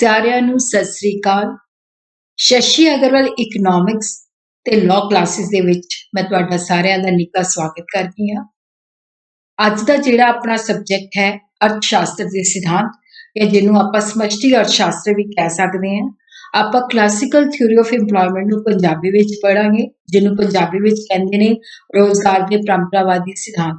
ਸਾਰਿਆਂ ਨੂੰ ਸਤਿ ਸ੍ਰੀ ਅਕਾਲ। ਸ਼ਸ਼ੀ ਅਗਰਵਾਲ ਇਕਨੋਮਿਕਸ ਤੇ ਲਾਅ ਕਲਾਸਿਸ ਦੇ ਵਿੱਚ ਮੈਂ ਤੁਹਾਡਾ ਸਾਰਿਆਂ ਦਾ ਨਿੱਘਾ ਸਵਾਗਤ ਕਰਦੀ ਹਾਂ। ਅੱਜ ਦਾ ਜਿਹੜਾ ਆਪਣਾ ਸਬਜੈਕਟ ਹੈ ਅਰਥ ਸ਼ਾਸਤਰ ਦੇ ਸਿਧਾਂਤ, ਜਾਂ ਜਿਹਨੂੰ ਆਪਾਂ ਸਮਸ਼ਟੀ ਅਰਥ ਸ਼ਾਸਤਰ ਵੀ ਕਹਿ ਸਕਦੇ ਹਾਂ। ਆਪਾਂ ਕਲਾਸੀਕਲ ਥਿਊਰੀ ਆਫ ਏਮਪਲੋਇਮੈਂਟ ਨੂੰ ਪੰਜਾਬੀ ਵਿੱਚ ਪੜਾਂਗੇ ਜਿਹਨੂੰ ਪੰਜਾਬੀ ਵਿੱਚ ਕਹਿੰਦੇ ਨੇ ਰੋਜ਼ਗਾਰ ਦੇ ਪਰੰਪਰਾਵਾਦੀ ਸਿਧਾਂਤ।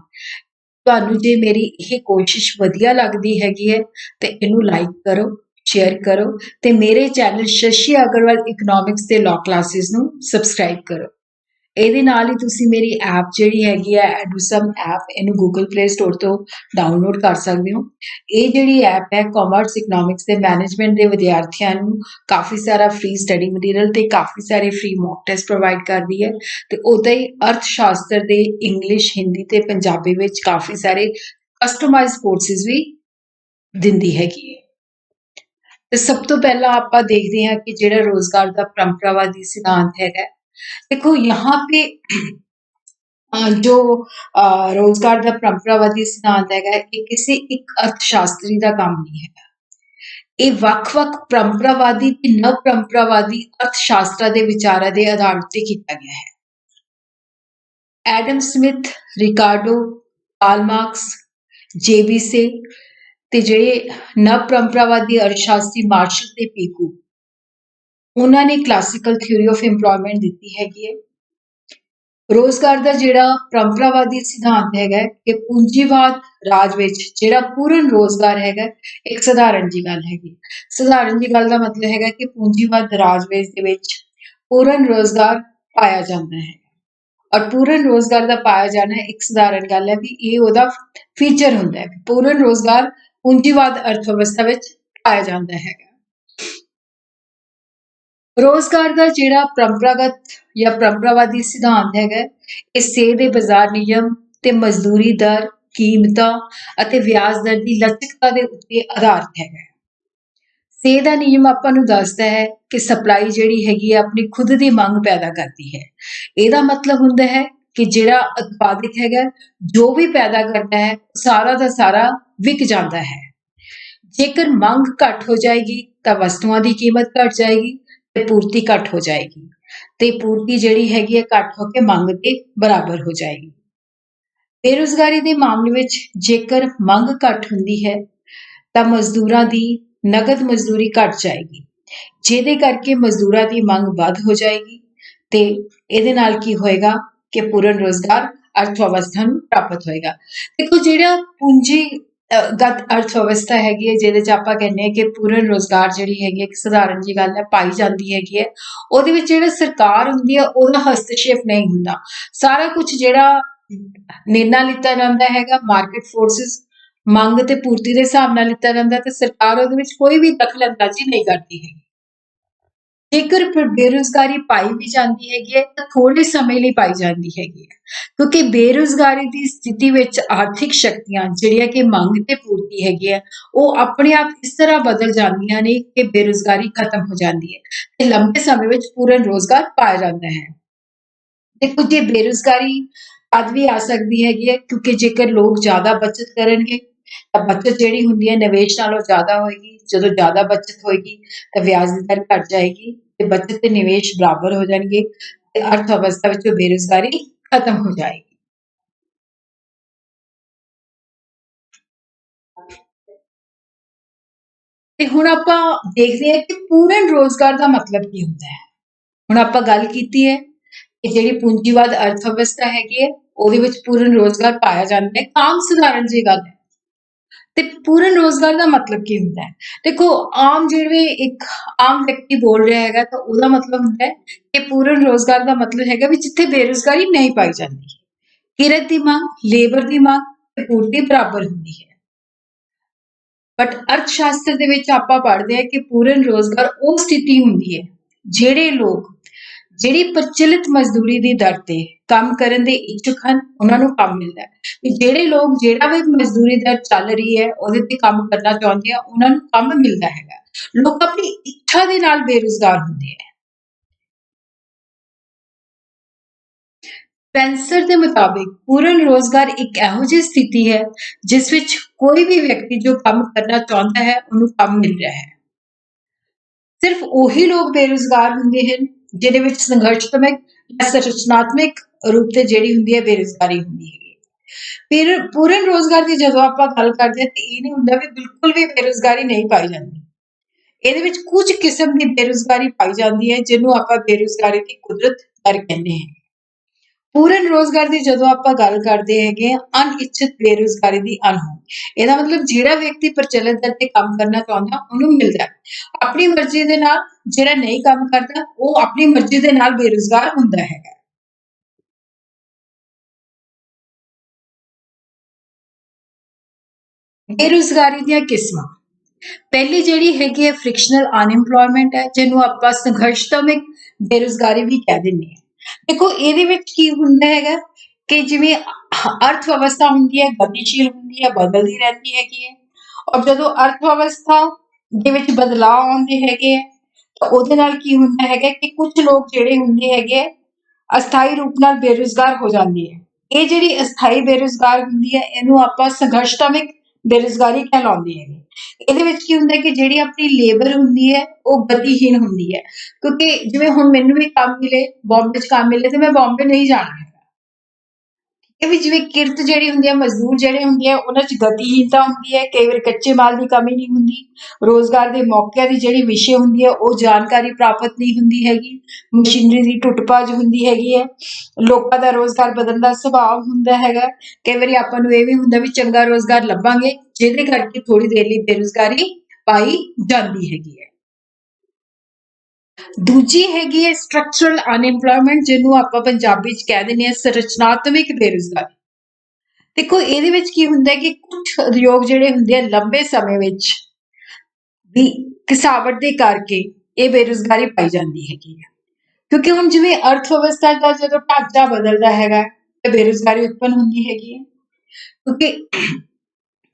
ਤੁਹਾਨੂੰ ਜੇ ਮੇਰੀ ਇਹ ਕੋਸ਼ਿਸ਼ ਵਧੀਆ ਲੱਗਦੀ ਹੈਗੀ ਹੈ, ਤੇ ਇਹਨੂੰ ਲਾਈਕ ਕਰੋ। ਸ਼ੇਅਰ ਕਰੋ ਤੇ ਮੇਰੇ ਚੈਨਲ ਸ਼ਸ਼ੀ ਅਗਰਵਾਲ ਇਕਨੋਮਿਕਸ ਤੇ ਲਾਅ ਕਲਾਸਿਸ ਨੂੰ ਸਬਸਕ੍ਰਾਈਬ ਕਰੋ ਇਹਦੇ ਨਾਲ ਹੀ ਤੁਸੀਂ ਮੇਰੀ ਐਪ ਜਿਹੜੀ ਹੈਗੀ ਹੈ ਐਡੂਸਮ ਐਪ ਇਹਨੂੰ ਗੂਗਲ ਪਲੇ ਸਟੋਰ ਤੋਂ ਡਾਊਨਲੋਡ ਕਰ ਸਕਦੇ ਹੋ ਇਹ ਜਿਹੜੀ ਐਪ ਹੈ ਕਾਮਰਸ ਇਕਨੋਮਿਕਸ ਤੇ ਮੈਨੇਜਮੈਂਟ ਦੇ ਵਿਦਿਆਰਥੀਆਂ ਨੂੰ ਕਾਫੀ ਸਾਰਾ ਫ੍ਰੀ ਸਟੱਡੀ ਮਟੀਰੀਅਲ ਤੇ ਕਾਫੀ ਸਾਰੇ ਫ੍ਰੀ ਮੌਕ ਟੈਸਟ ਪ੍ਰੋਵਾਈਡ ਕਰਦੀ ਹੈ ਤੇ ਉਦਾਂ ਹੀ ਅਰਥ ਸ਼ਾਸਤਰ ਦੇ ਇੰਗਲਿਸ਼ ਹਿੰਦੀ ਤੇ ਪੰਜਾਬੀ ਵਿੱਚ ਕਾਫੀ ਸਾਰੇ ਕਸਟਮਾਈਜ਼ਡ ਕੋਰਸਿਸ ਵੀ ਦਿੰਦੀ ਹੈਗੀ ਹੈ ਤੇ ਸਭ ਤੋਂ ਪਹਿਲਾਂ ਆਪਾਂ ਦੇਖਦੇ ਹਾਂ ਕਿ ਜਿਹੜਾ ਰੋਜ਼ਗਾਰ ਦਾ ਪਰੰਪਰਾਵਾਦੀ ਸਿਧਾਂਤ ਹੈਗਾ ਦੇਖੋ, ਯਹਾਂ पे ਜੋ ਰੋਜ਼ਗਾਰ ਦਾ ਪਰੰਪਰਾਵਾਦੀ ਸਿਧਾਂਤ ਹੈਗਾ ਇਹ ਕਿਸੇ ਇੱਕ ਅਰਥਸ਼ਾਸਤਰੀ ਦਾ ਕੰਮ ਨਹੀਂ ਹੈ ਇਹ ਵੱਖ-ਵੱਖ ਪਰੰਪਰਾਵਾਦੀ ਤੇ ਨਵ ਪਰੰਪਰਾਵਾਦੀ ਅਰਥਸ਼ਾਸਤਰਾਂ ਦੇ ਵਿਚਾਰਾਂ ਦੇ ਆਧਾਰ ਉੱਤੇ ਕੀਤਾ ਗਿਆ ਹੈ। Adam Smith, Ricardo Karl JB Say ਤੇ ਜਿਹੜੇ ਨਵ ਪਰੰਪਰਾਵਾਦੀ ਅਰਥਸ਼ਾਸਤਰੀ ਮਾਰਸ਼ਲ ਤੇ ਪੀਕੂ, ਉਹਨਾਂ ਨੇ ਕਲਾਸੀਕਲ ਥਿਊਰੀ ਆਫ ਏਮਪਲੋਇਮੈਂਟ ਦਿੱਤੀ ਹੈਗੀ ਹੈ। ਰੋਜ਼ਗਾਰ ਦਾ ਜਿਹੜਾ ਪਰੰਪਰਾਵਾਦੀ ਸਿਧਾਂਤ ਹੈਗਾ ਕਿ ਪੂੰਜੀਵਾਦ ਰਾਜ ਵਿੱਚ ਜਿਹੜਾ ਪੂਰਨ ਰੋਜ਼ਗਾਰ ਹੈਗਾ ਇੱਕ ਸਧਾਰਨ ਜੀ ਗੱਲ ਹੈਗੀ ਸਧਾਰਨ ਜੀ ਗੱਲ ਦਾ ਮਤਲਬ ਹੈਗਾ ਕਿ ਪੂੰਜੀਵਾਦ ਰਾਜ ਵਿੱਚ ਦੇ ਵਿੱਚ ਪੂਰਨ ਰੋਜ਼ਗਾਰ ਪਾਇਆ ਜਾਂਦਾ ਹੈ। ਔਰ ਪੂਰਨ ਰੋਜ਼ਗਾਰ ਦਾ ਪਾਇਆ ਜਾਣਾ ਇੱਕ ਸਧਾਰਨ ਗੱਲ ਹੈ ਵੀ ਇਹ ਉਹਦਾ ਫੀਚਰ ਹੁੰਦਾ ਹੈ। ਪੂਰਨ ਰੋਜ਼ਗਾਰ ਪੂੰਜੀਵਾਦ ਅਰਥਵਿਵਸਥਾ ਵਿੱਚ ਪਾਇਆ ਜਾਂਦਾ ਹੈ ਰੋਜ਼ਗਾਰ ਦਾ ਜਿਹੜਾ ਪਰੰਪਰਾਗਤ ਜਾਂ ਪਰੰਪਰਾਵਾਦੀ ਸਿਧਾਂਤ ਹੈਗਾ, ਇਹ ਸੇ ਦੇ ਬਾਜ਼ਾਰ ਨਿਯਮ ਤੇ ਮਜ਼ਦੂਰੀ ਦਰ, ਕੀਮਤਾਂ ਅਤੇ ਵਿਆਜ ਦਰ ਦੀ ਲਚਕਤਾ ਦੇ ਉੱਤੇ ਆਧਾਰਿਤ ਹੈਗਾ। ਸੇ ਦਾ ਨਿਯਮ ਆਪਾਂ ਨੂੰ ਦੱਸਦਾ ਹੈ ਕਿ ਸਪਲਾਈ ਜਿਹੜੀ ਹੈਗੀ ਹੈ ਆਪਣੀ ਖੁਦ ਦੀ ਮੰਗ ਪੈਦਾ ਕਰਦੀ ਹੈ। ਇਹਦਾ ਮਤਲਬ ਹੁੰਦਾ ਹੈ ਕਿ ਜਿਹੜਾ ਉਤਪਾਦਕ ਹੈਗਾ, ਜੋ ਵੀ ਪੈਦਾ ਕਰਦਾ ਹੈ ਸਾਰਾ ਦਾ ਸਾਰਾ ਵਿਕ ਜਾਂਦਾ ਹੈ। ਜੇਕਰ ਮੰਗ ਘੱਟ ਹੋ ਜਾਏਗੀ, ਤਾਂ ਵਸਤੂਆਂ ਦੀ ਕੀਮਤ ਘਟ ਜਾਏਗੀ ਤੇ ਪੂਰਤੀ ਘੱਟ ਹੋ ਜਾਏਗੀ। ਤੇ ਪੂਰਤੀ ਜਿਹੜੀ ਹੈਗੀ ਹੈ, ਘੱਟ ਹੋ ਕੇ ਮੰਗ ਦੇ ਬਰਾਬਰ ਹੋ ਜਾਏਗੀ। ਬੇਰੋਜ਼ਗਾਰੀ ਦੇ ਮਾਮਲੇ ਵਿੱਚ ਜੇਕਰ ਮੰਗ ਘੱਟ ਹੁੰਦੀ ਹੈ, ਤਾਂ ਮਜ਼ਦੂਰਾਂ ਦੀ ਨਗਦ ਮਜ਼ਦੂਰੀ ਘਟ ਜਾਏਗੀ। ਜਿਹਦੇ ਕਰਕੇ ਮਜ਼ਦੂਰਾਂ ਦੀ ਮੰਗ ਵੱਧ ਹੋ ਜਾਏਗੀ ਤੇ ਇਹਦੇ ਨਾਲ ਕੀ ਹੋਏਗਾ ਕਿ ਪੂਰਨ ਰੋਜ਼ਗਾਰ ਅਰਥਵਿਵਸਥਾ ਨੂੰ ਪ੍ਰਾਪਤ ਹੋਏਗਾ। ਦੇਖੋ, ਜਿਹੜਾ ਪੂੰਜੀ ਗਤ ਅਰਥ ਵਿਵਸਥਾ ਹੈਗੀ ਹੈ, ਜਿਹਦੇ ਚ ਆਪਾਂ ਕਹਿੰਦੇ ਆ ਕਿ ਪੂਰਨ ਰੋਜ਼ਗਾਰ ਜਿਹੜੀ ਹੈਗੀ ਇੱਕ ਸਧਾਰਨ ਜੀ ਗੱਲ ਹੈ, ਪਾਈ ਜਾਂਦੀ ਹੈਗੀ ਹੈ। ਉਹਦੇ ਵਿੱਚ ਜਿਹੜਾ ਸਰਕਾਰ ਹੁੰਦੀ ਹੈ ਉਹਦਾ ਹਸਤਸ਼ੇਪ ਨਹੀਂ ਹੁੰਦਾ। ਸਾਰਾ ਕੁਝ ਜਿਹੜਾ ਨਿਰਣਾ ਲਿੱਤਾ ਜਾਂਦਾ ਹੈਗਾ ਮਾਰਕੀਟ ਫੋਰਸਸ ਮੰਗ ਤੇ ਪੂਰਤੀ ਦੇ ਹਿਸਾਬ ਨਾਲ ਲਿੱਤਾ ਜਾਂਦਾ ਤੇ ਸਰਕਾਰ ਉਹਦੇ ਵਿੱਚ ਕੋਈ ਵੀ ਦਖਲ ਅੰਦਾਜ਼ੀ ਨਹੀਂ ਕਰਦੀ ਹੈਗੀ। ਜੇਕਰ ਬੇਰੋਜ਼ਗਾਰੀ ਪਾਈ ਵੀ ਜਾਂਦੀ ਹੈਗੀ ਹੈ, ਤਾਂ ਥੋੜੇ ਸਮੇਂ ਲਈ ਪਾਈ ਜਾਂਦੀ ਹੈਗੀ ਹੈ। ਕਿਉਂਕਿ ਬੇਰੋਜ਼ਗਾਰੀ ਦੀ ਸਥਿਤੀ ਵਿੱਚ ਆਰਥਿਕ ਸ਼ਕਤੀਆਂ ਜਿਹੜੀਆਂ ਕਿ ਮੰਗ ਤੇ ਪੂਰਤੀ ਹੈਗੀ ਹੈ, ਉਹ ਆਪਣੇ ਆਪ ਇਸ ਤਰ੍ਹਾਂ ਬਦਲ ਜਾਂਦੀਆਂ ਨੇ ਕਿ ਬੇਰੋਜ਼ਗਾਰੀ ਖਤਮ ਹੋ ਜਾਂਦੀ ਹੈ ਤੇ ਲੰਬੇ ਸਮੇਂ ਵਿੱਚ ਪੂਰਨ ਰੋਜ਼ਗਾਰ ਪਾਇਆ ਜਾਂਦਾ ਹੈ। ਦੇਖੋ, ਜੇ ਬੇਰੋਜ਼ਗਾਰੀ ਅੱਜ ਵੀ ਆ ਸਕਦੀ ਹੈਗੀ ਹੈ, ਕਿਉਂਕਿ ਜੇਕਰ ਲੋਕ ਜ਼ਿਆਦਾ ਬਚਤ ਕਰਨਗੇ ਤਾਂ ਬਚਤ ਜਿਹੜੀ ਹੁੰਦੀ ਹੈ ਨਿਵੇਸ਼ ਨਾਲੋਂ ਜ਼ਿਆਦਾ ਹੋਏਗੀ, ਜਦੋਂ ਜ਼ਿਆਦਾ ਬਚਤ ਹੋਏਗੀ ਤਾਂ ਵਿਆਜ ਦੀ ਦਰ ਘਟ ਜਾਏਗੀ ਤੇ ਬਚਤ ਤੇ ਨਿਵੇਸ਼ ਬਰਾਬਰ ਹੋ ਜਾਣਗੇ ਤੇ ਅਰਥ ਅਵਸਥਾ ਵਿੱਚ ਬੇਰੋਜ਼ਗਾਰੀ ਖਤਮ ਹੋ ਜਾਏਗੀ। ਤੇ ਹੁਣ ਆਪਾਂ ਦੇਖਦੇ ਹਾਂ ਕਿ ਪੂਰਨ ਰੋਜ਼ਗਾਰ ਦਾ ਮਤਲਬ ਕੀ ਹੁੰਦਾ ਹੈ। ਹੁਣ ਆਪਾਂ ਗੱਲ ਕੀਤੀ ਹੈ ਕਿ ਜਿਹੜੀ ਪੂੰਜੀਵਾਦ ਅਰਥ ਅਵਸਥਾ ਹੈਗੀ ਹੈ, ਉਹਦੇ ਵਿੱਚ ਪੂਰਨ ਰੋਜ਼ਗਾਰ ਪਾਇਆ ਜਾਂਦਾ ਹੈ। ਕਾਮ ਸਧਾਰਨ ਜੀ ਗੱਲ ਹੈ। ਤੇ ਪੂਰਨ ਰੋਜ਼ਗਾਰ ਦਾ ਮਤਲਬ ਕੀ ਹੁੰਦਾ ਹੈ? ਦੇਖੋ, ਆਮ ਜਿਹੜੇ ਇੱਕ ਆਮ ਵਿਅਕਤੀ ਬੋਲ ਰਿਹਾ ਹੈਗਾ ਤਾਂ ਉਹਦਾ ਮਤਲਬ ਹੁੰਦਾ ਹੈ ਕਿ ਪੂਰਨ ਰੋਜ਼ਗਾਰ ਦਾ ਮਤਲਬ ਹੈਗਾ ਵੀ ਜਿੱਥੇ ਬੇਰੋਜ਼ਗਾਰੀ ਨਹੀਂ ਪਾਈ ਜਾਂਦੀ। ਕਿਰਤ ਦੀ ਮੰਗ, ਲੇਬਰ ਦੀ ਮੰਗ ਤੇ ਪੂਰਤੀ ਬਰਾਬਰ ਹੁੰਦੀ ਹੈ। ਬਟ ਅਰਥ ਸ਼ਾਸਤਰ ਦੇ ਵਿੱਚ ਆਪਾਂ ਪੜ੍ਹਦੇ ਹਾਂ ਕਿ ਪੂਰਨ ਰੋਜ਼ਗਾਰ ਉਹ ਸਥਿਤੀ ਹੁੰਦੀ ਹੈ, ਜਿਹੜੇ ਲੋਕ ਜਿਹੜੀ ਪ੍ਰਚਲਿਤ ਮਜ਼ਦੂਰੀ ਦੀ ਦਰ ਤੇ ਕੰਮ ਕਰਨ ਦੇ ਇੱਛੁਕ ਹਨ, ਉਹਨਾਂ ਨੂੰ ਕੰਮ ਮਿਲਦਾ ਹੈ। ਤੇ ਜਿਹੜੇ ਲੋਕ, ਜਿਹੜਾ ਵੀ ਮਜ਼ਦੂਰੀ ਦਰ ਚੱਲ ਰਹੀ ਹੈ, ਉਹਦੇ ਤੇ ਕੰਮ ਕਰਨਾ ਚਾਹੁੰਦੇ ਆ, ਉਹਨਾਂ ਨੂੰ ਕੰਮ ਮਿਲਦਾ ਹੈਗਾ। ਲੋਕ ਆਪਣੀ ਇੱਛਾ ਦੇ ਨਾਲ ਬੇਰੁਜ਼ਗਾਰ ਹੁੰਦੇ ਆ ਸਪੈਂਸਰ ਦੇ ਮੁਤਾਬਿਕ ਪੂਰਨ ਰੋਜ਼ਗਾਰ ਇੱਕ ਇਹੋ ਜਿਹੀ ਸਥਿਤੀ ਹੈ, ਜਿਸ ਵਿੱਚ ਕੋਈ ਵੀ ਵਿਅਕਤੀ ਜੋ ਕੰਮ ਕਰਨਾ ਚਾਹੁੰਦਾ ਹੈ, ਉਹਨੂੰ ਕੰਮ ਮਿਲ ਰਿਹਾ ਹੈ। ਸਿਰਫ ਉਹੀ ਲੋਕ ਬੇਰੁਜ਼ਗਾਰ ਹੁੰਦੇ ਹਨ ਜਿਹਦੇ ਵਿੱਚ ਸੰਘਰਸ਼ਾਤਮਕ ਜਾਂ ਸੰਰਚਨਾਤਮਕ ਰੂਪ ਤੇ ਜਿਹੜੀ ਹੁੰਦੀ ਹੈ ਬੇਰੁਜ਼ਗਾਰੀ ਹੁੰਦੀ ਹੈ। ਫਿਰ ਪੂਰਨ ਰੋਜ਼ਗਾਰ ਦੀ ਜਦੋਂ ਆਪਾਂ ਗੱਲ ਕਰਦੇ ਹਾਂ, ਤੇ ਇਹ ਨਹੀਂ ਹੁੰਦਾ ਵੀ ਬਿਲਕੁਲ ਵੀ ਬੇਰੁਜ਼ਗਾਰੀ ਨਹੀਂ ਪਾਈ ਜਾਂਦੀ। ਇਹਦੇ ਵਿੱਚ ਕੁਝ ਕਿਸਮ ਦੀ ਬੇਰੁਜ਼ਗਾਰੀ ਪਾਈ ਜਾਂਦੀ ਹੈ, ਜਿਹਨੂੰ ਆਪਾਂ ਬੇਰੁਜ਼ਗਾਰੀ ਦੀ ਕੁਦਰਤ ਦਰ ਕਹਿੰਦੇ ਹਾਂ। ਪੂਰਨ ਰੋਜ਼ਗਾਰ ਦੀ ਜਦੋਂ ਆਪਾਂ ਗੱਲ ਕਰਦੇ ਹੈਗੇ ਅਨਇੱਛਿਤ ਬੇਰੁਜ਼ਗਾਰੀ ਦੀ ਅਨਹੋਂਦ ਇਹਦਾ ਮਤਲਬ ਜਿਹੜਾ ਵਿਅਕਤੀ ਪ੍ਰਚਲਿਤ ਦਰ ਤੇ ਕੰਮ ਕਰਨਾ ਚਾਹੁੰਦਾ, ਉਹਨੂੰ ਮਿਲਦਾ ਆਪਣੀ ਮਰਜ਼ੀ ਦੇ ਨਾਲ ਜਿਹੜਾ ਨਹੀਂ ਕੰਮ ਕਰਦਾ, ਉਹ ਆਪਣੀ ਮਰਜ਼ੀ ਦੇ ਨਾਲ ਬੇਰੁਜ਼ਗਾਰ ਹੁੰਦਾ ਹੈਗਾ। ਬੇਰੁਜ਼ਗਾਰੀ ਦੀਆਂ ਕਿਸਮਾਂ। ਪਹਿਲੀ ਜਿਹੜੀ ਹੈਗੀ ਹੈ ਫ੍ਰਿਕਸ਼ਨਲ ਅਨਇੰਪਲੋਇਮੈਂਟ ਹੈ, ਜਿਹਨੂੰ ਆਪਾਂ ਸੰਘਰਸ਼ਤਮਕ ਬੇਰੁਜ਼ਗਾਰੀ ਵੀ ਕਹਿ ਦਿੰਦੇ ਹਾਂ। ਦੇਖੋ ਇਹਦੇ ਵਿੱਚ ਕੀ ਹੁੰਦਾ ਹੈਗਾ ਕਿ ਜਿਵੇਂ ਅਰਥ ਵਿਵਸਥਾ ਹੁੰਦੀ ਹੈ ਗਤੀਸ਼ੀਲ ਹੁੰਦੀ ਹੈ ਬਦਲਦੀ ਰਹਿੰਦੀ ਹੈਗੀ ਹੈ। ਔਰ ਜਦੋਂ ਅਰਥ ਵਿਵਸਥਾ ਦੇ ਵਿੱਚ ਬਦਲਾਅ ਆਉਂਦੇ ਹੈਗੇ ਹੈ ਤਾਂ ਉਹਦੇ ਨਾਲ ਕੀ ਹੁੰਦਾ ਹੈਗਾ ਕਿ ਕੁਝ ਲੋਕ ਜਿਹੜੇ ਹੁੰਦੇ ਹੈਗੇ ਹੈ, ਅਸਥਾਈ ਰੂਪ ਨਾਲ ਬੇਰੁਜ਼ਗਾਰ ਹੋ ਜਾਂਦੇ ਹੈ। ਇਹ ਜਿਹੜੀ ਅਸਥਾਈ ਬੇਰੁਜ਼ਗਾਰ ਹੁੰਦੀ ਹੈ ਇਹਨੂੰ ਆਪਾਂ ਸੰਘਰਸ਼ਤਮਕ ਬੇਰੁਜ਼ਗਾਰੀ ਕਹਿਲਾਉਂਦੇ ਹੈਗੇ। ਇਹਦੇ ਵਿੱਚ ਕੀ ਹੁੰਦਾ ਕਿ ਜਿਹੜੀ ਆਪਣੀ ਲੇਬਰ ਹੁੰਦੀ ਹੈ, ਉਹ ਗਤੀਹੀਨ ਹੁੰਦੀ ਹੈ। ਕਿਉਂਕਿ ਜਿਵੇਂ ਹੁਣ ਮੈਨੂੰ ਵੀ ਕੰਮ ਮਿਲੇ ਬੰਬੇ 'ਚ ਕੰਮ ਮਿਲੇ ਤੇ ਮੈਂ ਬੰਬੇ ਨਹੀਂ ਜਾਣਾ ਇਹ ਵੀ ਜਿਵੇਂ ਕਿਰਤ ਜਿਹੜੀ ਹੁੰਦੀ ਹੈ ਮਜ਼ਦੂਰ ਜਿਹੜੇ ਹੁੰਦੇ ਆ, ਉਹਨਾਂ 'ਚ ਗਤੀਹੀਨਤਾ ਹੁੰਦੀ ਹੈ, ਕਈ ਵਾਰ ਕੱਚੇ ਮਾਲ ਦੀ ਕਮੀ ਨਹੀਂ ਹੁੰਦੀ, ਰੋਜ਼ਗਾਰ ਦੇ ਮੌਕਿਆਂ ਦੀ ਜਿਹੜੀ ਵਿਸ਼ੇ ਹੁੰਦੀ ਹੈ, ਉਹ ਜਾਣਕਾਰੀ ਪ੍ਰਾਪਤ ਨਹੀਂ ਹੁੰਦੀ ਹੈਗੀ, ਮਸ਼ੀਨਰੀ ਦੀ ਟੁੱਟ-ਭੱਜ ਹੁੰਦੀ ਹੈਗੀ ਹੈ, ਲੋਕਾਂ ਦਾ ਰੋਜ਼ਗਾਰ ਬਦਲਣ ਦਾ ਸੁਭਾਅ ਹੁੰਦਾ ਹੈਗਾ, ਕਈ ਵਾਰੀ ਆਪਾਂ ਨੂੰ ਇਹ ਵੀ ਹੁੰਦਾ ਵੀ ਚੰਗਾ ਰੋਜ਼ਗਾਰ ਲੱਭਾਂਗੇ, ਜਿਹਦੇ ਕਰਕੇ ਥੋੜੀ ਦੇਰ ਲਈ ਬੇਰੁਜ਼ਗਾਰੀ ਪਾਈ ਜਾਂਦੀ ਹੈਗੀ ਹੈ। ਦੂਜੀ ਹੈਗੀ ਹੈ ਸਟਰਕਚਰਲ ਅਨਇੰਪਲੋਇਮੈਂਟ ਜਿਹਨੂੰ ਆਪਾਂ ਪੰਜਾਬੀ ਚ ਕਹਿ ਦਿੰਦੇ ਹਾਂ ਸੰਰਚਨਾਤਮਿਕ ਬੇਰੁਜ਼ਗਾਰੀ। ਦੇਖੋ, ਇਹਦੇ ਵਿੱਚ ਕੀ ਹੁੰਦਾ ਹੈ ਕਿ ਕੁਝ ਉਦਯੋਗ ਜਿਹੜੇ ਹੁੰਦੇ ਆ ਲੰਬੇ ਸਮੇਂ ਵਿੱਚ ਵੀ ਕਿਸਾਵਟ ਦੇ ਕਰਕੇ ਇਹ ਬੇਰੁਜ਼ਗਾਰੀ ਪਾਈ ਜਾਂਦੀ ਹੈਗੀ ਹੈ। ਕਿਉਂਕਿ ਹੁਣ ਜਿਵੇਂ ਅਰਥ ਵਿਵਸਥਾ ਦਾ ਜਦੋਂ ਢਾਂਚਾ ਬਦਲਦਾ ਹੈਗਾ, ਤੇ ਬੇਰੁਜ਼ਗਾਰੀ ਉਤਪੰਨ ਹੁੰਦੀ ਹੈਗੀ ਹੈ। ਕਿਉਂਕਿ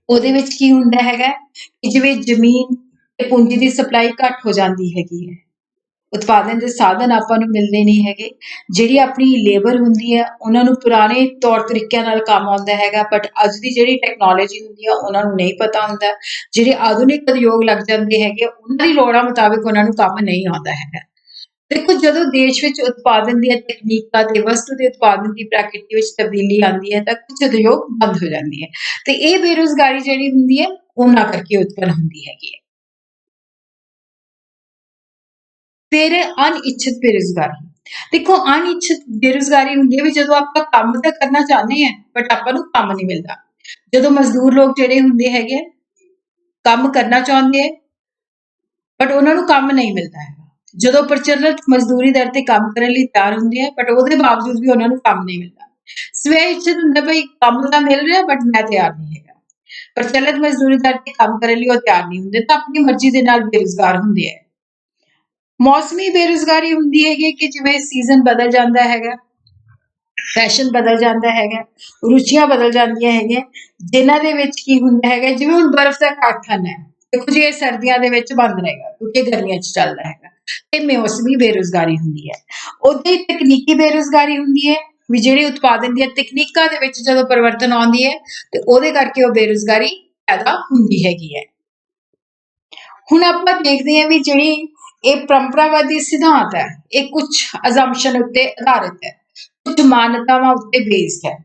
ਉਹਦੇ ਵਿੱਚ ਕੀ ਹੁੰਦਾ ਹੈਗਾ ਕਿ ਜਿਵੇਂ ਜ਼ਮੀਨ ਤੇ ਪੂੰਜੀ ਦੀ ਸਪਲਾਈ ਘੱਟ ਹੋ ਜਾਂਦੀ ਹੈਗੀ ਹੈ। ਉਤਪਾਦਨ ਦੇ ਸਾਧਨ ਆਪਾਂ ਨੂੰ ਮਿਲਦੇ ਨਹੀਂ ਹੈਗੇ। ਜਿਹੜੀ ਆਪਣੀ ਲੇਬਰ ਹੁੰਦੀ ਹੈ, ਉਹਨਾਂ ਨੂੰ ਪੁਰਾਣੇ ਤੌਰ ਤਰੀਕਿਆਂ ਨਾਲ ਕੰਮ ਆਉਂਦਾ ਹੈਗਾ ਬਟ ਅੱਜ ਦੀ ਜਿਹੜੀ ਟੈਕਨੋਲੋਜੀ ਹੁੰਦੀ ਆ, ਉਹਨਾਂ ਨੂੰ ਨਹੀਂ ਪਤਾ ਹੁੰਦਾ। ਜਿਹੜੇ ਆਧੁਨਿਕ ਉਦਯੋਗ ਲੱਗ ਜਾਂਦੇ ਹੈਗੇ, ਉਹਨਾਂ ਦੀ ਲੋੜਾਂ ਮੁਤਾਬਿਕ ਉਹਨਾਂ ਨੂੰ ਕੰਮ ਨਹੀਂ ਆਉਂਦਾ ਹੈਗਾ। ਦੇਖੋ, ਜਦੋਂ ਦੇਸ਼ ਵਿੱਚ ਉਤਪਾਦਨ ਦੀਆਂ ਤਕਨੀਕਾਂ ਤੇ ਵਸਤੂ ਦੇ ਉਤਪਾਦਨ ਦੀ ਪ੍ਰਕਿਰਤੀ ਵਿੱਚ ਤਬਦੀਲੀ ਆਉਂਦੀ ਹੈ, ਤਾਂ ਕੁਝ ਉਦਯੋਗ ਬੰਦ ਹੋ ਜਾਂਦੇ ਹੈ। ਤੇ ਇਹ ਬੇਰੁਜ਼ਗਾਰੀ ਜਿਹੜੀ ਹੁੰਦੀ ਹੈ, ਉਹਨਾਂ ਕਰਕੇ ਉਤਪੰਨ ਹੁੰਦੀ ਹੈਗੀ ਹੈ। ਫਿਰ ਅਨਇੱਛਿਤ ਬੇਰੁਜ਼ਗਾਰੀ। ਦੇਖੋ ਅਨਇੱਛਿਤ ਬੇਰੁਜ਼ਗਾਰੀ ਹੁੰਦੀ ਹੈ ਵੀ ਜਦੋਂ ਆਪਾਂ ਕੰਮ ਤਾਂ ਕਰਨਾ ਚਾਹੁੰਦੇ ਆ ਬਟ ਆਪਾਂ ਨੂੰ ਕੰਮ ਨਹੀਂ ਮਿਲਦਾ। ਜਦੋਂ ਮਜ਼ਦੂਰ ਲੋਕ ਜਿਹੜੇ ਹੁੰਦੇ ਹੈਗੇ ਆ, ਕੰਮ ਕਰਨਾ ਚਾਹੁੰਦੇ ਆ ਬਟ ਉਹਨਾਂ ਨੂੰ ਕੰਮ ਨਹੀਂ ਮਿਲਦਾ ਹੈਗਾ। ਜਦੋਂ ਪ੍ਰਚਲਿਤ ਮਜ਼ਦੂਰੀ ਦਰ ਤੇ ਕੰਮ ਕਰਨ ਲਈ ਤਿਆਰ ਹੁੰਦੇ ਆ ਬਟ ਉਹਦੇ ਬਾਵਜੂਦ ਵੀ ਉਹਨਾਂ ਨੂੰ ਕੰਮ ਨਹੀਂ ਮਿਲਦਾ। ਸਵੇ ਇੱਛਿਤ ਹੁੰਦਾ ਭਈ ਕੰਮ ਤਾਂ ਮਿਲ ਰਿਹਾ ਬਟ ਮੈਂ ਤਿਆਰ ਨਹੀਂ ਹੈਗਾ। ਪ੍ਰਚਲਿਤ ਮਜ਼ਦੂਰੀ ਦਰ ਤੇ ਕੰਮ ਕਰਨ ਲਈ ਉਹ ਤਿਆਰ ਨਹੀਂ ਹੁੰਦੇ ਤਾਂ ਆਪਣੀ ਮਰਜ਼ੀ ਦੇ ਨਾਲ ਬੇਰੁਜ਼ਗਾਰ ਹੁੰਦੇ ਆ ਮੌਸਮੀ ਬੇਰੁਜ਼ਗਾਰੀ ਹੁੰਦੀ ਹੈਗੀ ਕਿ ਜਿਵੇਂ ਸੀਜ਼ਨ ਬਦਲ ਜਾਂਦਾ ਹੈਗਾ ਫੈਸ਼ਨ ਬਦਲ ਜਾਂਦਾ ਹੈਗਾ, ਰੁਚੀਆਂ ਬਦਲ ਜਾਂਦੀਆਂ ਹੈਗੀਆਂ ਜਿਨ੍ਹਾਂ ਦੇ ਵਿੱਚ ਕੀ ਹੁੰਦਾ ਹੈਗਾ, ਜਿਵੇਂ ਹੁਣ ਬਰਫ਼ ਦਾ ਕਾਠਨ ਹੈ, ਦੇਖੋ ਜੀ, ਇਹ ਸਰਦੀਆਂ ਦੇ ਵਿੱਚ ਬੰਦ ਰਹੇਗਾ, ਕਿਉਂਕਿ ਗਰਮੀਆਂ 'ਚ ਚੱਲਦਾ ਹੈਗਾ ਇਹ ਮੌਸਮੀ ਬੇਰੁਜ਼ਗਾਰੀ ਹੁੰਦੀ ਹੈ। ਉਹਦੇ ਤਕਨੀਕੀ ਬੇਰੁਜ਼ਗਾਰੀ ਹੁੰਦੀ ਹੈ ਵੀ ਜਿਹੜੇ ਉਤਪਾਦਨ ਦੀਆਂ ਤਕਨੀਕਾਂ ਦੇ ਵਿੱਚ ਜਦੋਂ ਪਰਿਵਰਤਨ ਆਉਂਦੀ ਹੈ, ਤੇ ਉਹਦੇ ਕਰਕੇ ਉਹ ਬੇਰੁਜ਼ਗਾਰੀ ਪੈਦਾ ਹੁੰਦੀ ਹੈਗੀ ਹੈ। ਹੁਣ ਆਪਾਂ ਦੇਖਦੇ ਹਾਂ ਵੀ ਜਿਹੜੀ ਇਹ ਪਰੰਪਰਾਵਾਦੀ ਸਿਧਾਂਤ ਹੈ। ਇਹ ਕੁਝ ਅਜ਼ੰਪਸ਼ਨ ਉੱਤੇ ਆਧਾਰਿਤ ਹੈ। ਕੁਝ ਮਾਨਤਾਵਾਂ ਉੱਤੇ ਬੇਸਡ ਹੈ।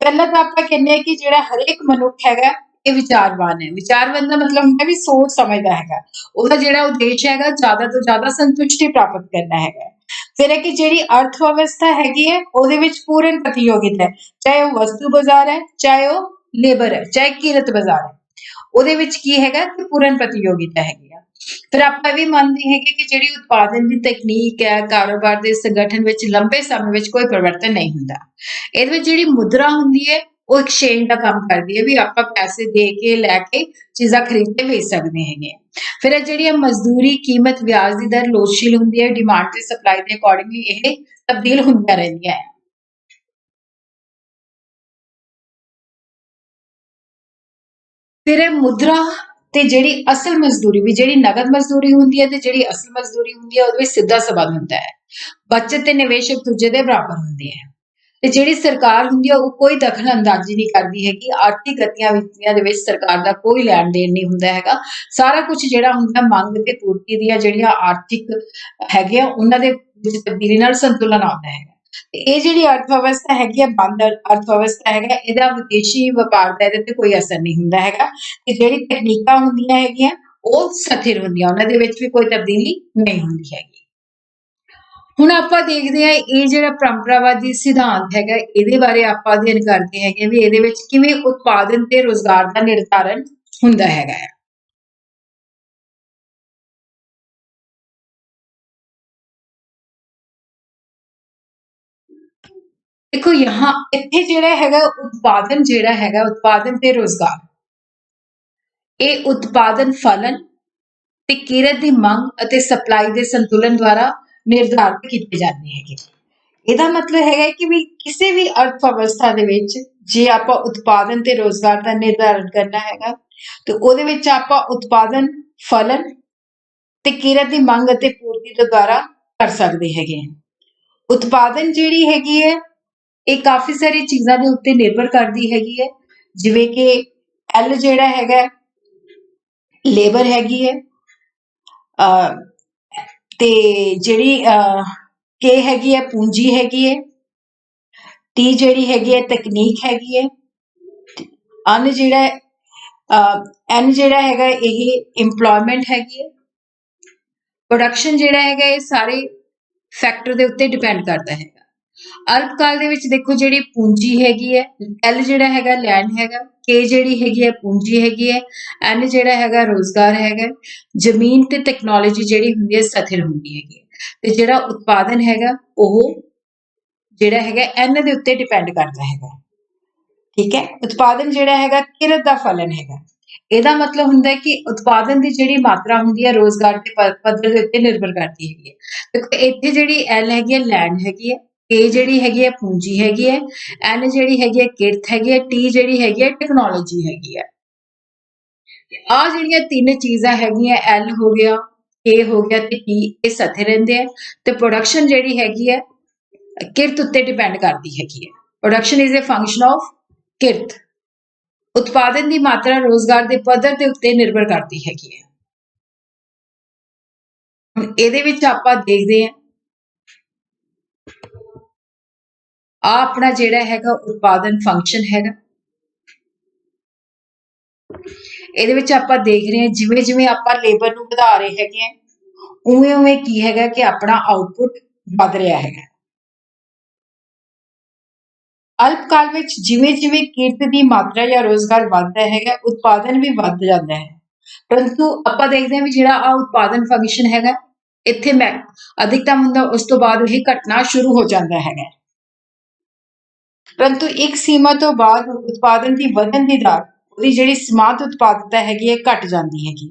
ਪਹਿਲਾਂ ਤਾਂ ਆਪਾਂ ਕਹਿੰਦੇ ਹਾਂ ਕਿ ਜਿਹੜਾ ਹਰੇਕ ਮਨੁੱਖ ਹੈਗਾ, ਇਹ ਵਿਚਾਰਵਾਨ ਹੈ। ਵਿਚਾਰਵਾਨ ਦਾ ਮਤਲਬ ਹੁੰਦਾ ਵੀ ਸੋਚ ਸਮਝਦਾ ਹੈਗਾ। ਉਹਦਾ ਜਿਹੜਾ ਉਦੇਸ਼ ਹੈਗਾ, ਜ਼ਿਆਦਾ ਤੋਂ ਜ਼ਿਆਦਾ ਸੰਤੁਸ਼ਟੀ ਪ੍ਰਾਪਤ ਕਰਨਾ ਹੈਗਾ। ਫਿਰ ਹੈ ਕਿ ਜਿਹੜੀ ਅਰਥ ਵਿਵਸਥਾ ਹੈਗੀ ਹੈ, ਉਹਦੇ ਵਿੱਚ ਪੂਰਨ ਪ੍ਰਤੀਯੋਗਿਤਾ ਹੈ। ਚਾਹੇ ਉਹ ਵਸਤੂ ਬਾਜ਼ਾਰ ਹੈ, ਚਾਹੇ ਉਹ ਲੇਬਰ ਹੈ, ਚਾਹੇ ਕੀਰਤ ਬਾਜ਼ਾਰ ਹੈ। ਉਹਦੇ ਵਿੱਚ ਕੀ ਹੈਗਾ ਕਿ ਪੂਰਨ ਪ੍ਰਤੀਯੋਗਿਤਾ ਹੈਗੀ ਆ ਫਿਰ ਆਪਾਂ ਇਹ ਵੀ ਮੰਨਦੇ ਹੈਗੇ ਕਿ ਜਿਹੜੀ ਉਤਪਾਦਨ ਦੀ ਤਕਨੀਕ ਹੈ, ਕਾਰੋਬਾਰ ਦੇ ਸੰਗਠਨ ਵਿੱਚ ਲੰਬੇ ਸਮੇਂ ਵਿੱਚ ਕੋਈ ਪਰਿਵਰਤਨ ਨਹੀਂ ਹੁੰਦਾ। ਇਹਦੇ ਵਿੱਚ ਜਿਹੜੀ ਮੁਦਰਾ ਹੁੰਦੀ ਹੈ, ਉਹ ਐਕਸਚੇਂਜ ਦਾ ਕੰਮ ਕਰਦੀ ਹੈ ਵੀ ਆਪਾਂ ਪੈਸੇ ਦੇ ਕੇ, ਲੈ ਕੇ ਚੀਜ਼ਾਂ ਖਰੀਦ ਕੇ ਵੇਚ ਸਕਦੇ ਹੈਗੇ ਫਿਰ ਇਹ ਜਿਹੜੀ ਮਜ਼ਦੂਰੀ ਕੀਮਤ ਵਿਆਜ ਦੀ ਦਰ ਲੋਚਸ਼ੀਲ ਹੁੰਦੀ ਹੈ ਡਿਮਾਂਡ ਤੇ ਸਪਲਾਈ ਦੇ ਅਕੋਰਡਿੰਗਲੀ ਇਹ ਤਬਦੀਲ ਹੁੰਦੀਆਂ ਰਹਿੰਦੀਆਂ ਹੈ। ਫਿਰ ਇਹ ਮੁਦਰਾ ਤੇ ਜਿਹੜੀ ਅਸਲ ਮਜ਼ਦੂਰੀ ਵੀ, ਜਿਹੜੀ ਨਗਦ ਮਜ਼ਦੂਰੀ ਹੁੰਦੀ ਹੈ ਤੇ ਜਿਹੜੀ ਅਸਲ ਮਜ਼ਦੂਰੀ ਹੁੰਦੀ ਹੈ, ਉਹਦੇ ਵਿੱਚ ਸਿੱਧਾ ਸਬੰਧ ਹੁੰਦਾ ਹੈ। ਬਚਤ ਤੇ ਨਿਵੇਸ਼ ਇੱਕ ਦੂਜੇ ਦੇ ਬਰਾਬਰ ਹੁੰਦੇ ਹੈ। ਤੇ ਜਿਹੜੀ ਸਰਕਾਰ ਹੁੰਦੀ ਹੈ, ਉਹ ਕੋਈ ਦਖਲ ਅੰਦਾਜ਼ੀ ਨਹੀਂ ਕਰਦੀ ਹੈਗੀ। ਆਰਥਿਕ ਗਤੀਵਿਧੀਆਂ ਦੇ ਵਿੱਚ ਸਰਕਾਰ ਦਾ ਕੋਈ ਲੈਣ ਦੇਣ ਨਹੀਂ ਹੁੰਦਾ ਹੈਗਾ। ਸਾਰਾ ਕੁਝ ਜਿਹੜਾ ਹੁੰਦਾ ਮੰਗ ਤੇ ਪੂਰਤੀ ਦੀਆਂ ਜਿਹੜੀਆਂ ਆਰਥਿਕ ਹੈਗੇ ਉਹਨਾਂ ਦੇ ਵਿੱਚ ਤਬਦੀਲੀ ਨਾਲ ਸੰਤੁਲਨ ਆਉਂਦਾ ਹੈ ਤੇ ਇਹ ਜਿਹੜੀ ਅਰਥ ਵਿਵਸਥਾ ਹੈਗੀ ਹੈ ਬੰਦ ਅਰਥ ਵਿਵਸਥਾ ਹੈਗਾ, ਇਹਦਾ ਵਿਦੇਸ਼ੀ ਵਪਾਰ ਦਾ ਇਹਦੇ ਤੇ ਕੋਈ ਅਸਰ ਨਹੀਂ ਹੁੰਦਾ ਹੈਗਾ। ਤੇ ਜਿਹੜੀ ਤਕਨੀਕਾਂ ਹੁੰਦੀਆਂ ਹੈਗੀਆਂ, ਉਹ ਸਥਿਰ ਹੁੰਦੀਆਂ, ਉਹਨਾਂ ਦੇ ਵਿੱਚ ਵੀ ਕੋਈ ਤਬਦੀਲੀ ਨਹੀਂ ਹੁੰਦੀ ਹੈਗੀ। ਹੁਣ ਆਪਾਂ ਦੇਖਦੇ ਹਾਂ, ਇਹ ਜਿਹੜਾ ਪਰੰਪਰਾਵਾਦੀ ਸਿਧਾਂਤ ਹੈਗਾ, ਇਹਦੇ ਬਾਰੇ ਆਪਾਂ ਅਧਿਐਨ ਕਰਦੇ ਹੈਗੇ ਵੀ ਇਹਦੇ ਵਿੱਚ ਕਿਵੇਂ ਉਤਪਾਦਨ ਤੇ ਰੋਜ਼ਗਾਰ ਦਾ ਨਿਰਧਾਰਨ ਹੁੰਦਾ ਹੈਗਾ ਦੇਖੋ ਯਹਾਂ, ਇੱਥੇ ਜਿਹੜਾ ਹੈਗਾ, ਉਤਪਾਦਨ ਜਿਹੜਾ ਹੈਗਾ, ਉਤਪਾਦਨ ਤੇ ਰੋਜ਼ਗਾਰ। ਇਹ ਉਤਪਾਦਨ ਫਲਨ ਤੇ ਕਿਰਤ ਦੀ ਮੰਗ ਅਤੇ ਸਪਲਾਈ ਦੇ ਸੰਤੁਲਨ ਦੁਆਰਾ ਨਿਰਧਾਰਿਤ ਕੀਤੇ ਜਾਂਦੇ ਹੈਗੇ। ਇਹਦਾ ਮਤਲਬ ਹੈਗਾ ਕਿ ਵੀ ਕਿਸੇ ਵੀ ਅਰਥ ਵਿਵਸਥਾ ਦੇ ਵਿੱਚ ਜੇ ਆਪਾਂ ਉਤਪਾਦਨ ਤੇ ਰੋਜ਼ਗਾਰ ਦਾ ਨਿਰਧਾਰਨ ਕਰਨਾ ਹੈਗਾ, ਤੇ ਉਹਦੇ ਵਿੱਚ ਆਪਾਂ ਉਤਪਾਦਨ ਫਲਨ ਤੇ ਕਿਰਤ ਦੀ ਮੰਗ ਅਤੇ ਪੂਰਤੀ ਦੇ ਦੁਆਰਾ ਕਰ ਸਕਦੇ ਹੈਗੇ ਉਤਪਾਦਨ ਜਿਹੜੀ ਹੈਗੀ ਹੈ ਇਹ ਕਾਫੀ ਸਾਰੀ ਚੀਜ਼ਾਂ ਦੇ ਉੱਤੇ ਨਿਰਭਰ ਕਰਦੀ ਹੈਗੀ ਹੈ। ਜਿਵੇਂ ਕਿ ਐਲ ਜਿਹੜਾ ਹੈਗਾ ਲੇਬਰ ਹੈਗੀ ਹੈ। ਤੇ ਜਿਹੜੀ ਕੇ ਹੈਗੀ ਹੈ, ਪੂੰਜੀ ਹੈਗੀ ਹੈ। ਟੀ ਜਿਹੜੀ ਹੈਗੀ ਹੈ, ਤਕਨੀਕ ਹੈਗੀ ਹੈ। ਅਨ ਜਿਹੜਾ ਐਨ ਜਿਹੜਾ ਹੈਗਾ, ਇਹ EMPLOYMENT ਹੈਗੀ ਹੈ। ਪ੍ਰੋਡਕਸ਼ਨ ਜਿਹੜਾ ਹੈਗਾ, ਇਹ ਸਾਰੇ ਫੈਕਟਰ ਦੇ ਉੱਤੇ ਡਿਪੈਂਡ ਕਰਦਾ ਹੈ। ਹੈਗਾ ਅਲਪਕਾਲ ਦੇ ਵਿੱਚ ਦੇਖੋ ਜਿਹੜੀ ਪੂੰਜੀ ਹੈਗੀ ਹੈ ਐਲ ਜਿਹੜਾ ਹੈਗਾ ਲੈਂਡ ਹੈਗਾ ਕੇ ਜਿਹੜੀ ਹੈਗੀ ਹੈ ਪੂੰਜੀ ਹੈਗੀ ਹੈ ਐਨ ਜਿਹੜਾ ਹੈਗਾ ਰੋਜ਼ਗਾਰ ਹੈਗਾ, ਜ਼ਮੀਨ ਤੇ ਟੈਕਨੋਲੋਜੀ ਜਿਹੜੀ ਹੁੰਦੀ ਹੈ ਸਥਿਰ ਹੁੰਦੀ ਹੈਗੀ ਤੇ ਜਿਹੜਾ ਉਤਪਾਦਨ ਹੈਗਾ, ਉਹ ਜਿਹੜਾ ਹੈਗਾ ਐਨ ਦੇ ਉੱਤੇ ਡਿਪੈਂਡ ਕਰਦਾ ਹੈਗਾ। ਠੀਕ ਹੈ? ਉਤਪਾਦਨ ਜਿਹੜਾ ਹੈਗਾ, ਕਿਰਤ ਦਾ ਫਲਨ ਹੈਗਾ। ਇਹਦਾ ਮਤਲਬ ਹੁੰਦਾ ਹੈ ਕਿ ਉਤਪਾਦਨ ਦੀ ਜਿਹੜੀ ਮਾਤਰਾ ਹੁੰਦੀ ਹੈ, ਰੋਜ਼ਗਾਰ ਦੇ ਪੱਧਰ ਦੇ ਉੱਤੇ ਨਿਰਭਰ ਕਰਦੀ ਹੈਗੀ ਹੈ। ਦੇਖੋ ਇੱਥੇ ਜਿਹੜੀ ਐਲ ਹੈਗੀ ਹੈ ਲੈਂਡ ਹੈਗੀ ਹੈ ਏ ਜਿਹੜੀ ਹੈਗੀ ਹੈ, ਪੂੰਜੀ ਹੈਗੀ ਹੈ ਐਨ ਜਿਹੜੀ ਹੈਗੀ ਹੈ, ਕਿਰਤ ਹੈਗੀ ਹੈ ਟੀ ਜਿਹੜੀ ਹੈਗੀ ਹੈ ਟੈਕਨੋਲੋਜੀ ਹੈਗੀ ਹੈ। ਆ ਜਿਹੜੀਆਂ ਤਿੰਨ ਚੀਜ਼ਾਂ ਹੈਗੀਆਂ ਐਲ ਹੋ ਗਿਆ ਏ ਹੋ ਗਿਆ ਤੇ ਟੀ ਇਹ ਸਥਿਰ ਰਹਿੰਦੇ ਆ। ਤੇ ਪ੍ਰੋਡਕਸ਼ਨ ਜਿਹੜੀ ਹੈਗੀ ਹੈ, ਕਿਰਤ ਉੱਤੇ ਡਿਪੈਂਡ ਕਰਦੀ ਹੈਗੀ ਹੈ। Production is a function of ਕਿਰਤ। ਉਤਪਾਦਨ ਦੀ ਮਾਤਰਾ ਰੋਜ਼ਗਾਰ ਦੇ ਪੱਧਰ ਦੇ ਉੱਤੇ ਨਿਰਭਰ ਕਰਦੀ ਹੈਗੀ ਹੈ। ਹੁਣ ਇਹਦੇ ਵਿੱਚ ਆਪਾਂ ਦੇਖਦੇ ਹਾਂ ਆ ਆਪਣਾ ਜਿਹੜਾ ਹੈਗਾ ਉਤਪਾਦਨ ਫੰਕਸ਼ਨ ਹੈਗਾ। ਇਹਦੇ ਵਿੱਚ ਆਪਾਂ ਦੇਖ ਰਹੇ ਹਾਂ, ਜਿਵੇਂ ਜਿਵੇਂ ਆਪਾਂ ਲੇਬਰ ਨੂੰ ਵਧਾ ਰਹੇ ਹੈਗੇ ਆ ਉਵੇਂ ਉਵੇਂ ਕੀ ਹੈਗਾ ਕਿ ਆਪਣਾ ਆਉਟਪੁੱਟ ਵੱਧ ਰਿਹਾ ਹੈਗਾ। ਅਲਪਕਾਲ ਵਿੱਚ ਜਿਵੇਂ ਜਿਵੇਂ ਕਿਰਤ ਦੀ ਮਾਤਰਾ ਜਾਂ ਰੋਜ਼ਗਾਰ ਵੱਧਦਾ ਹੈਗਾ, ਉਤਪਾਦਨ ਵੀ ਵੱਧ ਜਾਂਦਾ ਹੈ। ਪਰੰਤੂ ਆਪਾਂ ਦੇਖਦੇ ਹਾਂ ਵੀ ਜਿਹੜਾ ਆ ਉਤਪਾਦਨ ਫੰਕਸ਼ਨ ਹੈਗਾ, ਇੱਥੇ ਮੈਂ ਅਧਿਕਤਮ ਹੁੰਦਾ, ਉਸ ਤੋਂ ਬਾਅਦ ਇਹ ਘਟਨਾ ਸ਼ੁਰੂ ਹੋ ਜਾਂਦਾ ਹੈਗਾ। ਪਰੰਤੂ ਇੱਕ ਸੀਮਾ ਤੋਂ ਬਾਅਦ ਉਤਪਾਦਨ ਦੀ ਵਧਣ ਦੀ ਦਰ, ਉਹਦੀ ਜਿਹੜੀ ਸਮਾਤ ਉਤਪਾਦਕਤਾ ਹੈਗੀ ਹੈ, ਘਟ ਜਾਂਦੀ ਹੈਗੀ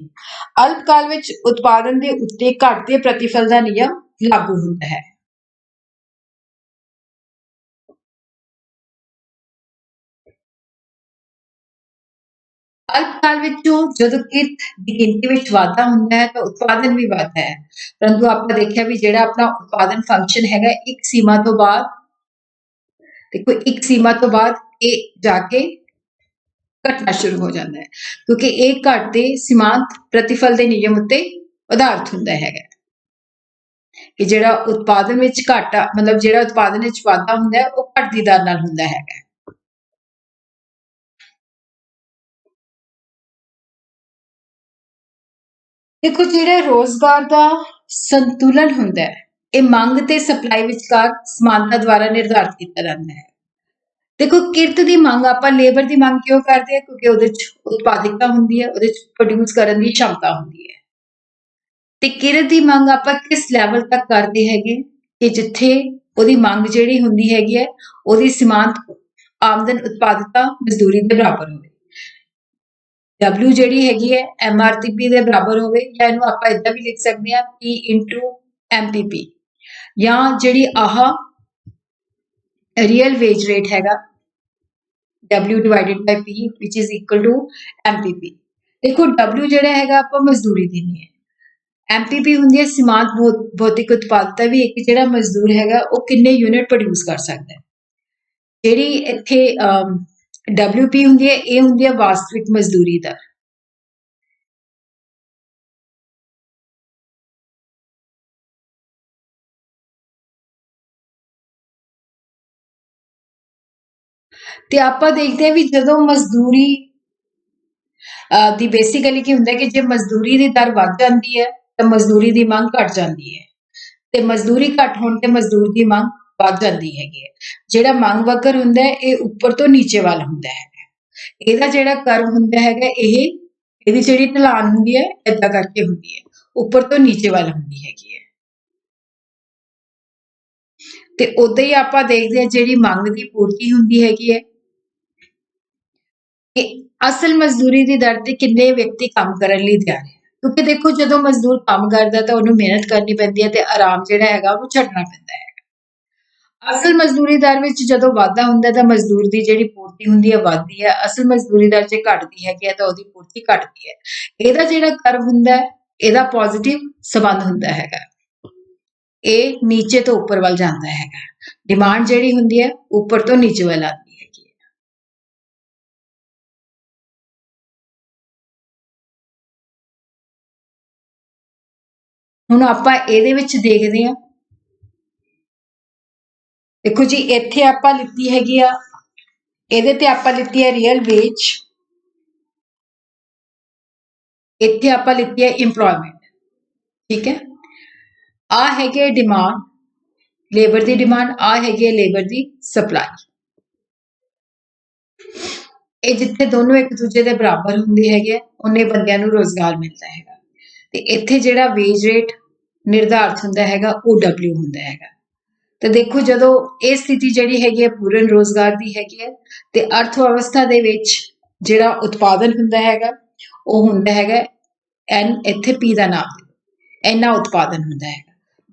ਅਲਪਕਾਲ ਵਿੱਚ ਉਤਪਾਦਨ ਦੇ ਉੱਤੇ ਘਟਦੇ ਪ੍ਰਤੀਫਲ ਦਾ ਨਿਯਮ ਲਾਗੂ ਹੁੰਦਾ ਹੈ। ਅਲਪ ਕਾਲ ਵਿੱਚੋਂ ਜਦੋਂ ਕਿਰਤ ਦੀ ਗਿਣਤੀ ਵਿੱਚ ਵਾਧਾ ਹੁੰਦਾ ਹੈ, ਤਾਂ ਉਤਪਾਦਨ ਵੀ ਵਧਦਾ ਹੈ। ਪਰੰਤੂ ਆਪਾਂ ਦੇਖਿਆ ਵੀ ਜਿਹੜਾ ਆਪਣਾ ਉਤਪਾਦਨ ਫੰਕਸ਼ਨ ਹੈਗਾ, ਇੱਕ ਸੀਮਾ ਤੋਂ ਬਾਅਦ ਦੇਖੋ ਇੱਕ ਸੀਮਾ ਤੋਂ ਬਾਅਦ ਇਹ ਜਾ ਕੇ ਘਟਣਾ ਸ਼ੁਰੂ ਹੋ ਜਾਂਦਾ ਹੈ, ਕਿਉਂਕਿ ਇਹ ਘਟਦੇ ਸੀਮਾਂਤ ਪ੍ਰਤੀਫਲ ਦੇ ਨਿਯਮ ਉੱਤੇ ਆਧਾਰਿਤ ਹੁੰਦਾ ਹੈਗਾ ਕਿ ਜਿਹੜਾ ਉਤਪਾਦਨ ਵਿੱਚ ਘਾਟਾ, ਮਤਲਬ ਜਿਹੜਾ ਉਤਪਾਦਨ ਵਿੱਚ ਵਾਧਾ ਹੁੰਦਾ ਹੈ, ਉਹ ਘਟਦੀ ਦਰ ਨਾਲ ਹੁੰਦਾ ਹੈਗਾ ਦੇਖੋ, ਜਿਹੜਾ ਰੋਜ਼ਗਾਰ ਦਾ ਸੰਤੁਲਨ ਹੁੰਦਾ ਹੈ ਇਹ ਮੰਗ ਤੇ ਸਪਲਾਈ ਵਿਚਕਾਰ ਸਮਾਨਤਾ ਦੁਆਰਾ ਨਿਰਧਾਰਿਤ ਕੀਤਾ ਜਾਂਦਾ ਹੈ। ਦੇਖੋ, ਕਿਰਤ ਦੀ ਮੰਗ, ਆਪਾਂ ਲੇਬਰ ਦੀ ਮੰਗ ਕਿਉਂ ਕਰਦੇ ਆ ਕਿਉਂਕਿ ਉਹਦੇ ਚ ਉਤਪਾਦਕਤਾ ਹੁੰਦੀ ਹੈ, ਉਹਦੇ ਚ ਪ੍ਰੋਡਿਊਸ ਕਰਨ ਦੀ ਸ਼ਮਤਾ ਹੁੰਦੀ ਹੈ। ਤੇ ਕਿਰਤ ਦੀ ਮੰਗ ਆਪਾਂ ਕਿਸ ਲੈਵਲ ਤੱਕ ਕਰਦੇ ਹੈਗੇ? ਕਿ ਜਿੱਥੇ ਉਹਦੀ ਮੰਗ ਜਿਹੜੀ ਹੁੰਦੀ ਹੈਗੀ ਹੈ, ਉਹਦੀ ਸੀਮਾਂਤ ਆਮਦਨ ਉਤਪਾਦਕਤਾ ਮਜ਼ਦੂਰੀ ਦੇ ਬਰਾਬਰ ਹੋਵੇ। W ਜਿਹੜੀ ਹੈਗੀ ਹੈ MRTP ਦੇ ਬਰਾਬਰ ਹੋਵੇ ਜਾਂ ਇਹਨੂੰ ਆਪਾਂ ਇਦਾਂ ਵੀ ਲਿਖ ਸਕਦੇ ਹਾਂ P MPP ਜਾਂ ਜਿਹੜੀ ਆਹ ਰੀਅਲ ਵੇਜ ਰੇਟ ਹੈਗਾ, W divided by P, which is equal to MPP ਦੇਖੋ, W ਜਿਹੜਾ ਹੈਗਾ ਆਪਾਂ ਮਜ਼ਦੂਰੀ ਦੇਣੀ ਹੈ। MPP ਹੁੰਦੀ ਹੈ ਸੀਮਾਂਤ ਭੌਤਿਕ ਉਤਪਾਦਤਾ ਵੀ ਇੱਕ ਜਿਹੜਾ ਮਜ਼ਦੂਰ ਹੈਗਾ, ਉਹ ਕਿੰਨੇ ਯੂਨਿਟ ਪ੍ਰੋਡਿਊਸ ਕਰ ਸਕਦਾ ਹੈ। ਜਿਹੜੀ ਇੱਥੇ ਡਬਲਯੂਪੀ ਹੁੰਦੀ ਹੈ, ਇਹ ਹੁੰਦੀ ਹੈ ਵਾਸਤਵਿਕ ਮਜ਼ਦੂਰੀ ਦਰ ਤੇ ਆਪਾਂ ਦੇਖਦੇ ਹਾਂ ਵੀ ਜਦੋਂ ਮਜ਼ਦੂਰੀ ਦੀ ਬੇਸਿਕਲੀ ਕੀ ਹੁੰਦਾ ਹੈ ਕਿ ਜੇ ਮਜ਼ਦੂਰੀ ਦੀ ਦਰ ਵੱਧ ਜਾਂਦੀ ਹੈ, ਤਾਂ ਮਜ਼ਦੂਰੀ ਦੀ ਮੰਗ ਘਟ ਜਾਂਦੀ ਹੈ। ਤੇ ਮਜ਼ਦੂਰੀ ਘਟ ਹੋਣ ਤੇ ਮਜ਼ਦੂਰ ਦੀ ਮੰਗ ਵੱਧ ਜਾਂਦੀ ਹੈਗੀ ਹੈ। ਜਿਹੜਾ ਮੰਗ ਵਕਰ ਹੁੰਦਾ ਹੈ, ਇਹ ਉੱਪਰ ਤੋਂ ਨੀਚੇ ਵੱਲ ਹੁੰਦਾ ਹੈ। ਇਹਦਾ ਜਿਹੜਾ ਕਰਵ ਹੁੰਦਾ ਹੈਗਾ, ਇਹ, ਇਹਦੀ ਜਿਹੜੀ ਢਲਾਨ ਹੁੰਦੀ ਹੈ, ਏਦਾਂ ਕਰਕੇ ਹੁੰਦੀ ਹੈ। ਉੱਪਰ ਤੋਂ ਨੀਚੇ ਵੱਲ ਹੁੰਦੀ ਹੈਗੀ ਹੈ। ਤੇ ਉਦਾਂ ਹੀ ਆਪਾਂ ਦੇਖਦੇ ਹਾਂ ਜਿਹੜੀ ਮੰਗ ਦੀ ਪੂਰਤੀ ਹੁੰਦੀ ਹੈਗੀ ਹੈ। ਕਿ ਅਸਲ ਮਜ਼ਦੂਰੀ ਦੀ ਦਰ ਤੇ ਕਿੰਨੇ ਵਿਅਕਤੀ ਕੰਮ ਕਰਨ ਲਈ ਤਿਆਰ ਹੈ। ਕਿਉਂਕਿ ਦੇਖੋ ਜਦੋਂ ਮਜ਼ਦੂਰ ਕੰਮ ਕਰਦਾ ਤਾਂ ਉਹਨੂੰ ਮਿਹਨਤ ਕਰਨੀ ਪੈਂਦੀ ਹੈ ਤੇ ਆਰਾਮ ਜਿਹੜਾ ਹੈਗਾ ਉਹ ਛੱਡਣਾ ਪੈਂਦਾ ਹੈ। ਅਸਲ ਮਜ਼ਦੂਰੀ ਦਰ ਵਿੱਚ ਜਦੋਂ ਵਾਧਾ ਹੁੰਦਾ ਤਾਂ ਮਜ਼ਦੂਰ ਦੀ ਜਿਹੜੀ ਪੂਰਤੀ ਹੁੰਦੀ ਹੈ ਵੱਧਦੀ ਹੈ। ਅਸਲ ਮਜ਼ਦੂਰੀ ਦਰ ਜੇ ਘਟਦੀ ਹੈਗੀ ਹੈ ਤਾਂ ਉਹਦੀ ਪੂਰਤੀ ਘਟਦੀ ਹੈ। ਇਹਦਾ ਜਿਹੜਾ ਕਰਵ ਹੁੰਦਾ ਹੈ, ਇਹਦਾ ਪੋਜ਼ਿਟਿਵ ਸੰਬੰਧ ਹੁੰਦਾ ਹੈਗਾ। ਇਹ ਨੀਚੇ ਤੋਂ ਉੱਪਰ ਵੱਲ ਜਾਂਦਾ ਹੈਗਾ। ਡਿਮਾਂਡ ਜਿਹੜੀ ਹੁੰਦੀ ਹੈ, ਉੱਪਰ ਤੋਂ ਨੀਚੇ ਵੱਲ ਆਉਂਦੀ ਹੈਗੀ ਹੈ। ਹੁਣ ਆਪਾਂ ਇਹਦੇ ਵਿੱਚ ਦੇਖਦੇ ਹਾਂ। ਦੇਖੋ ਜੀ, ਇੱਥੇ ਆਪਾਂ ਲਿੱਤੀ ਹੈਗੀ ਆ, ਇਹਦੇ ਤੇ ਆਪਾਂ ਲਿੱਤੀ ਹੈ ਰੀਅਲ ਵੇਜ ਇੱਥੇ ਆਪਾਂ ਲਿੱਤੀ ਹੈ EMPLOYMENT, ਠੀਕ ਹੈ? ਆ ਹੈਗੇ ਡਿਮਾਂਡ ਲੇਬਰ ਦੀ ਡਿਮਾਂਡ ਆ ਹੈਗੀ ਹੈ ਲੇਬਰ ਦੀ ਸਪਲਾਈ ਇਹ ਜਿੱਥੇ ਦੋਨੋਂ ਇੱਕ ਦੂਜੇ ਦੇ ਬਰਾਬਰ ਹੁੰਦੇ ਹੈਗੇ ਆ, ਉਹਨੇ ਬੰਦਿਆਂ ਨੂੰ ਰੋਜ਼ਗਾਰ ਮਿਲਦਾ ਹੈਗਾ। ਤੇ ਇੱਥੇ ਜਿਹੜਾ ਵੇਜ ਰੇਟ ਨਿਰਧਾਰਤ ਹੁੰਦਾ ਹੈਗਾ ਉਹ ਡਬਲਯੂ ਹੁੰਦਾ ਹੈਗਾ। ਤੇ ਦੇਖੋ ਜਦੋਂ ਇਹ ਸਥਿਤੀ ਜਿਹੜੀ ਹੈਗੀ ਹੈ ਪੂਰਨ ਰੋਜ਼ਗਾਰ ਦੀ ਹੈਗੀ ਹੈ ਤੇ ਅਰਥ ਵਿਵਸਥਾ ਦੇ ਵਿੱਚ ਜਿਹੜਾ ਉਤਪਾਦਨ ਹੁੰਦਾ ਹੈਗਾ ਉਹ ਹੁੰਦਾ ਹੈਗਾ ਐਨ ਇੱਥੇ ਪੀ ਦਾ ਨਾਮ। ਦਿਓ ਇੰਨਾ ਉਤਪਾਦਨ ਹੁੰਦਾ ਹੈਗਾ।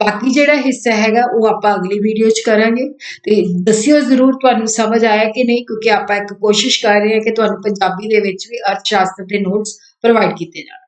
ਬਾਕੀ ਜਿਹੜਾ ਹਿੱਸਾ ਹੈਗਾ ਉਹ ਆਪਾਂ ਅਗਲੀ ਵੀਡੀਓ 'ਚ ਕਰਾਂਗੇ। ਤੇ ਦੱਸਿਓ ਜ਼ਰੂਰ ਤੁਹਾਨੂੰ ਸਮਝ ਆਇਆ ਕਿ ਨਹੀਂ, ਕਿਉਂਕਿ ਆਪਾਂ ਇੱਕ ਕੋਸ਼ਿਸ਼ ਕਰ ਰਹੇ ਹਾਂ ਕਿ ਤੁਹਾਨੂੰ ਪੰਜਾਬੀ ਦੇ ਵਿੱਚ ਵੀ ਅਰਥ ਸ਼ਾਸਤਰ ਦੇ ਨੋਟਸ ਪ੍ਰੋਵਾਈਡ ਕੀਤੇ ਜਾਣ।